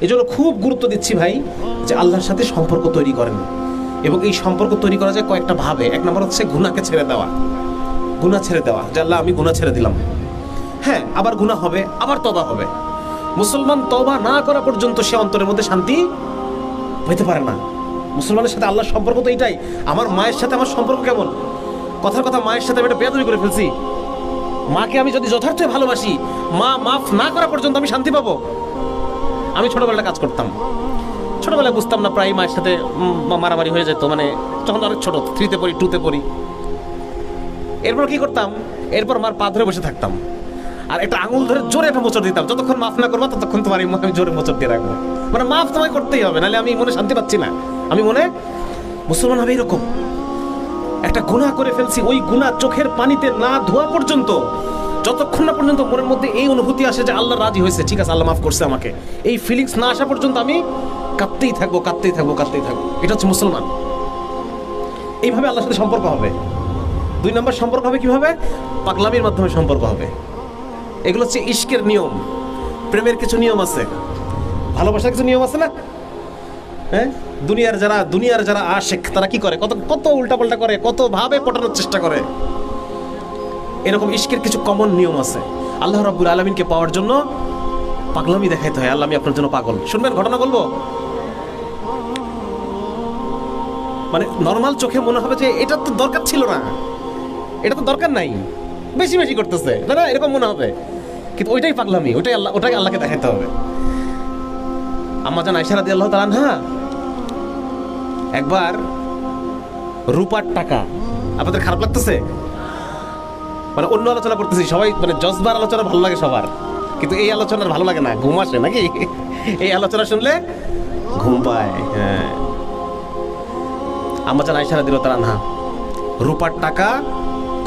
এই জন্য খুব গুরুত্ব দিচ্ছি ভাই যে আল্লাহর সাথে সম্পর্ক তৈরি করেন। এবং এই সম্পর্ক তৈরি করা যায় কয়েকটা ভাবে। এক নম্বর হচ্ছে গুনাকে ছেড়ে দেওয়া। গুনাহ ছেড়ে দেওয়া। যে আল্লাহ, আমি গুনাহ ছেড়ে দিলাম। হ্যাঁ আবার গুনাহ হবে, আবার তবা হবে। মুসলমান তবা না করা পর্যন্ত সে অন্তরের মধ্যে শান্তি পেতে পারে না। মুসলমানের সাথে আল্লাহর সম্পর্ক তো এইটাই আমার মায়ের সাথে আমার সম্পর্ক কেমন? কথার কথা মায়ের সাথে আমি একটা করে ফেলছি। মাকে আমি যদি যথার্থ ভালোবাসি, মা মাফ না করা পর্যন্ত আমি শান্তি পাবো। আমি ছোটবেলায় কাজ করতাম। ছোটবেলায় বুঝতাম না, প্রায় মায়ের সাথে মারামারি হয়ে যেত মানে তখন অনেক ছোট থ্রিতে পড়ি টুতে পড়ি। এরপর কি করতাম? এরপর মার পা ধরে বসে থাকতাম। আর একটা আঙুল ধরে জোরে একটা মোচড় দিতাম। যতক্ষণ মাফ না করব, ততক্ষণ তোমার আমি জোরে মোচড় দিয়ে রাখব। মানে মাফ তোমায় করতেই হবে, নাহলে আমি মনে শান্তি পাচ্ছি না। আমি মনে, মুসলমান হবে এরকম। একটা গুনাহ করে ফেলছি, ওই গুনাহ চোখের পানিতে না ধোয়া পর্যন্ত যতক্ষণ না পর্যন্ত মনের মধ্যে এই অনুভূতি আসে যে আল্লাহ রাজি হয়েছে, ঠিক আছে, আল্লাহ মাফ করছে আমাকে। এই ফিলিংস না আসা পর্যন্ত আমি কাঁদতেই থাকব কাঁদতেই থাকব কাঁদতেই থাকব। এটা হচ্ছে মুসলমান। এইভাবে আল্লাহর সাথে সম্পর্ক হবে। দুই নম্বর, সম্পর্ক হবে কীভাবে? পাগলামির মাধ্যমে সম্পর্ক হবে। এগুলো হচ্ছে ইশকের নিয়ম। প্রেমের কিছু নিয়ম আছে। ভালোবাসার কিছু নিয়ম আছে না? হ্যাঁ? দুনিয়ার যারা দুনিয়ার যারা আশেক, তারা কি করে? কত কত উল্টাপাল্টা করে কত ভাবে পটানোর চেষ্টা করে? এরকম ইশকের কিছু কমন নিয়ম আছে। আল্লাহ রাব্বুল আলমিনকে পাওয়ার জন্য পাগলামি দেখাইতে হয়। আল্লাহ, আমি আপনার জন্য পাগল। শুনবেন, ঘটনা বলব? মানে নর্মাল চোখে মনে হবে যে এটা তো দরকার ছিল না। এটা তো দরকার নাই। বেশি বেশি করতেছে। না না, এরকম মনে হবে। কিন্তু ওইটাই পাগলামি। ওইটাই আল্লাহ, ওটাই আল্লাহকে দেখাইতে হবে। আম্মা জান আয়সা রাদি আল্লাহ তালান হ্যাঁ একবার রূপার টাকা, আপনাদের খারাপ লাগতেছে? মানে অন্য আলোচনা করতেছি সবাই মানে জজবার আলোচনা ভালো লাগে সবার। কিন্তু এই আলোচনা ভালো লাগে না, ঘুম আসে নাকি? এই আলোচনা শুনলে ঘুম পায় হ্যাঁ। জান আয়সা রাদি তালান হ্যাঁ রূপার টাকা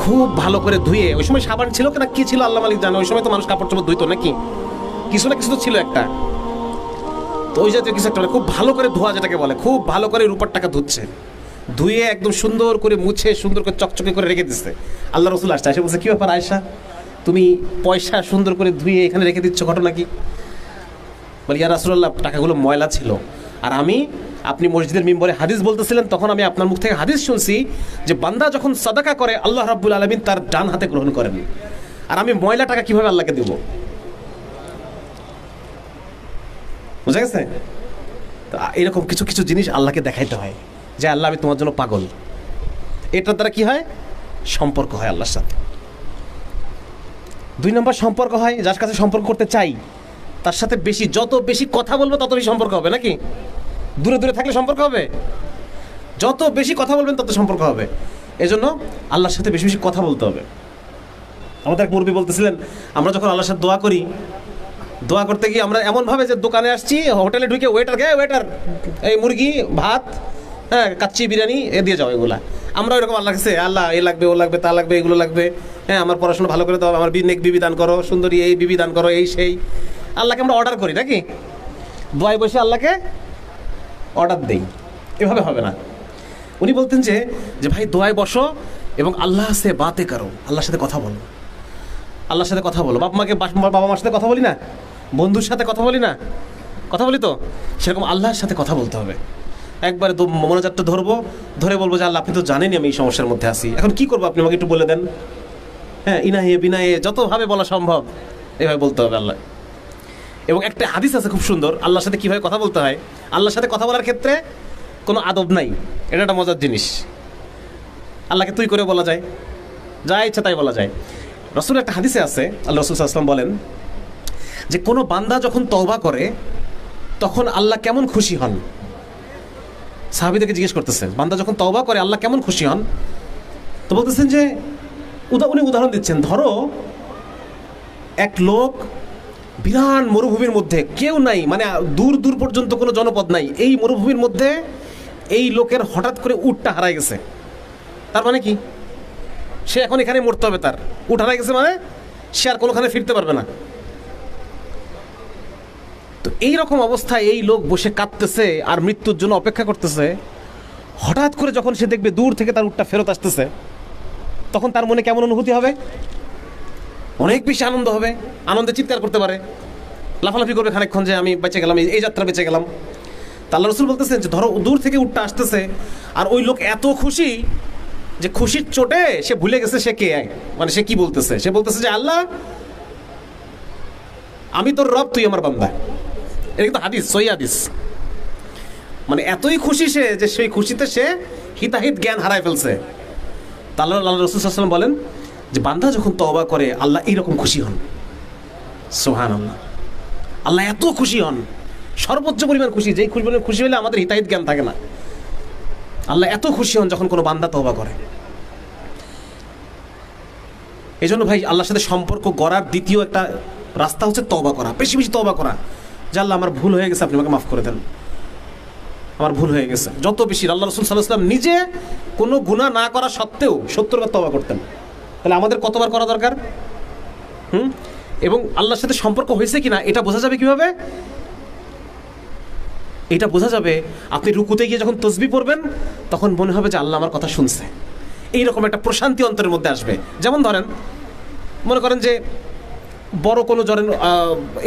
খুব ভালো করে ধুয়ে, ওই সময় সাবান ছিল কিনা কি ছিল আল্লাহ মালিক জানে, ওই সময় তো মানুষ কাপড় চোপড় ধুইতো নাকি? কিছু না কিছু তো ছিল একটা। তো ওই জাতীয় কিছু একটা খুব ভালো করে ধোয়া যেটাকে বলে, খুব ভালো করে রূপার টাকা ধুচ্ছে। ধুয়ে একদম সুন্দর করে মুছে সুন্দর করে চকচকে করে রেখে দিচ্ছে আল্লাহ রসুল আসছে, আসে বলছে, কি ব্যাপার আয়সা তুমি পয়সা সুন্দর করে ধুয়ে এখানে রেখে দিচ্ছ, ঘটনা কি? বলি, ইয়া রাসুল্লাহ টাকাগুলো ময়লা ছিল। আর আমি, আপনি মসজিদের মিম্বরে হাদিস বলতেছিলেন, তখন আমি আপনার মুখ থেকে হাদিস শুনছি যে বান্দা যখন সাদাকা করে, আল্লাহ রাব্বুল আলমিন তার ডান হাতে গ্রহণ করেন। আর আমি ময়লা টাকা কীভাবে আল্লাহকে দেবো? বুঝা গেছে? এরকম কিছু কিছু জিনিস আল্লাহকে দেখাইতে হয়। যে আল্লাহ, আমি তোমার জন্য পাগল। এটার দ্বারা কি হয়? সম্পর্ক হয় আল্লাহর সাথে। দুই নম্বর সম্পর্ক হয়, যার কাছে সম্পর্ক করতে চাই, তার সাথে বেশি, যত বেশি কথা বলব তত বেশি সম্পর্ক হবে, নাকি? দূরে দূরে থাকলে সম্পর্ক হবে? যত বেশি কথা বলবেন, তত সম্পর্ক হবে। এজন্য আল্লাহর সাথে বেশি বেশি কথা বলতে হবে। আমাদের এক মুরবি বলতেছিলেন, আমরা যখন আল্লাহর সাথে দোয়া করি, দোয়া করতে গিয়ে আমরা এমনভাবে যে দোকানে আসছি, হোটেলে ঢুকে ওয়েটার গে ওয়েটার এই মুরগি, ভাত হ্যাঁ কাচ্চি বিরিয়ানি, এ দিয়ে যাও এগুলা। আমরা এরকম আল্লাহ কাছে, আল্লাহ, এ লাগবে, ও লাগবে, তা লাগবে, এগুলো লাগবে। হ্যাঁ আমার পড়াশোনা ভালো করে দাও, আমার নেক বিবি দান করো, সুন্দরী এই বিবি দান করো, এই সেই। আল্লাহকে আমরা অর্ডার করি, নাকি? দোয়ায় বসে আল্লাহকে অর্ডার দেই। এভাবে হবে না। উনি বলতেন যে যে ভাই, দোয়ায় বসো এবং আল্লাহ সে বাতে করো, আল্লাহর সাথে কথা বলো। আল্লাহর সাথে কথা বলো। বাপ মাকে বাবা মার সাথে কথা বলি না? বন্ধুর সাথে কথা বলি না? কথা বলি তো? সেরকম আল্লাহর সাথে কথা বলতে হবে। একবারে দু- মনোজাতটা ধরবো, ধরে বলব যে আল্লাহ, আপনি তো জানেনই আমি এই সমস্যার মধ্যে আছি। এখন কি করব আপনি আমাকে একটু বলে দেন? হ্যাঁ ইনাহে, বিনাহে, যতভাবে বলা সম্ভব। এভাবে বলতে হবে আল্লাহ। এবং একটা হাদিস আছে খুব সুন্দর, আল্লাহর সাথে কীভাবে কথা বলতে হয়? আল্লাহর সাথে কথা বলার ক্ষেত্রে কোনো আদব নাই, এটা একটা মজার জিনিস। আল্লাহকে তুই করে বলা যায়, যা ইচ্ছা তাই বলা যায়। রসুল একটা হাদিসে আছে, আল্লাহ রসুল আসলাম বলেন যে, কোনো বান্দা যখন তওবা করে, তখন আল্লাহ কেমন খুশি হন? সাহাবিদেরকে জিজ্ঞেস করতেছে, বান্দা যখন তওবা করে, আল্লাহ কেমন খুশি হন? তো বলতেছেন যে উনি উদাহরণ দিচ্ছেন, ধরো এক লোক বিরাট মরুভূমির মধ্যে, কেউ নাই মানে দূর দূর পর্যন্ত কোনো জনপদ নাই, এই মরুভূমির মধ্যে এই লোকের হঠাৎ করে উটটা হারাই গেছে। তার মানে কি? সে এখন এখানে মরতে হবে তার। উঠ হারাই গেছে মানে সে আর কোনোখানে ফিরতে পারবে না। এই রকম অবস্থায় এই লোক বসে কাঁদতেছে আর মৃত্যুর জন্য অপেক্ষা করতেছে, হঠাৎ করে যখন সে দেখবে দূর থেকে তার উটটা ফেরত আসতেছে, তখন তার মনে কেমন অনুভূতি হবে? অনেক বেশি আনন্দ হবে, আনন্দে চিৎকার করতে পারে। লাফালাফি করবে খানিকক্ষণ যে আমি বেঁচে গেলাম, এই- যাত্রা বেঁচে গেলাম। তা আল্লাহ রসুল বলতেছেন যে, ধরো, দূর থেকে উঠটা আসতেছে আর ওই লোক এত খুশি যে খুশির চোটে সে ভুলে গেছে সে কে মানে সে কি বলতেছে? সে বলতেছে যে, আল্লাহ, আমি তোর রব, তুই আমার বান্দা। এটা কিন্তু হাদিস সই হাদিস। মানে এতই খুশি সে যে সেই খুশিতে সে হিতাহিত জ্ঞান হারায় ফেলছে। তা আল্লাহ রসুল সাল্লাম বলেন যে বান্দা যখন তওবা করে, আল্লাহ এইরকম খুশি হন। সোহান আল্লাহ আল্লাহ এত খুশি হন, সর্বোচ্চ পরিমাণ খুশি, যেই খুশি পরিমাণ খুশি হলে আমাদের হিতাহিত জ্ঞান থাকে না। আল্লাহ এত খুশি হন যখন কোনো বান্দা তওবা করে। এই জন্য ভাই, আল্লাহর সাথে সম্পর্ক গড়ার দ্বিতীয় একটা রাস্তা হচ্ছে তওবা করা, বেশি বেশি তওবা করা। যে আমার ভুল হয়ে গেছে, আপনি আমাকে মাফ করে দেন। আমার ভুল হয়ে গেছে। যত বেশি আল্লাহ রসুল সাল্লাহ সাল্লাম নিজে কোনো গুনাহ না করা সত্ত্বেও সত্তর বার তওবা করতেন। তাহলে আমাদের কতবার করা দরকার? হুম? এবং আল্লাহর সাথে সম্পর্ক হয়েছে কি না এটা বোঝা যাবে কীভাবে? এটা বোঝা যাবে, আপনি রুকুতে গিয়ে যখন তসবি পড়বেন, তখন মনে হবে যে আল্লাহ আমার কথা শুনছে। এইরকম একটা প্রশান্তি অন্তরের মধ্যে আসবে। যেমন ধরেন, মনে করেন যে বড় কোনো জনের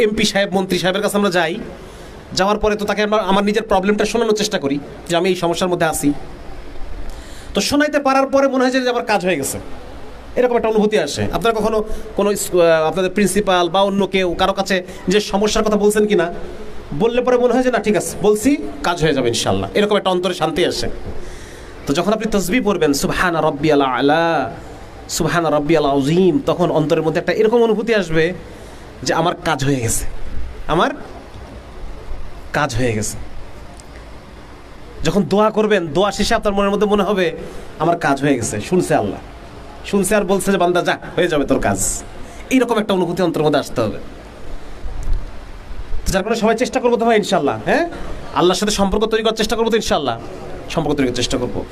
এমপি সাহেব, মন্ত্রী সাহেবের কাছে আমরা যাই। যাওয়ার পরে তো তাকে আমরা, আমার নিজের প্রবলেমটা শোনানোর চেষ্টা করি যে আমি এই সমস্যার মধ্যে আছি। তো শোনাইতে পারার পরে মনে হয় যে আমার কাজ হয়ে গেছে। এরকম একটা অনুভূতি আসে। আপনারা কখনো কোনো আপনাদের প্রিন্সিপাল বা অন্য কেউ কারও কাছে যে সমস্যার কথা বলছেন কিনা, বললে পরে মনে হয় যে না, ঠিক আছে, বলছি, কাজ হয়ে যাবে ইনশাল্লাহ এরকম একটা অন্তরে শান্তি আসে। তো যখন আপনি তসবি পড়বেন, সুবহানা রব্বি আলা আলা সুবহানা রব্বি আলা আজিম তখন অন্তরের মধ্যে একটা এরকম অনুভূতি আসবে যে আমার কাজ হয়ে গেছে। আমার কাজ হয়ে গেছে। যখন দোয়া করবেন, দোয়া শেষে আপনার মনের মধ্যে মনে হবে, আমার কাজ হয়ে গেছে, শুনছে আল্লাহ। শুনছে আর বলছে যে, বান্দা, যা, হয়ে যাবে তোর কাজ। এইরকম একটা অনুভূতি অন্তর মধ্যে আসতে হবে। যার কারণে সবাই চেষ্টা করব তো ভাই ইনশাল্লাহ হ্যাঁ? আল্লাহর সাথে সম্পর্ক তৈরি করার চেষ্টা করব তো ইনশাল্লাহ সম্পর্ক তৈরি করার চেষ্টা করব।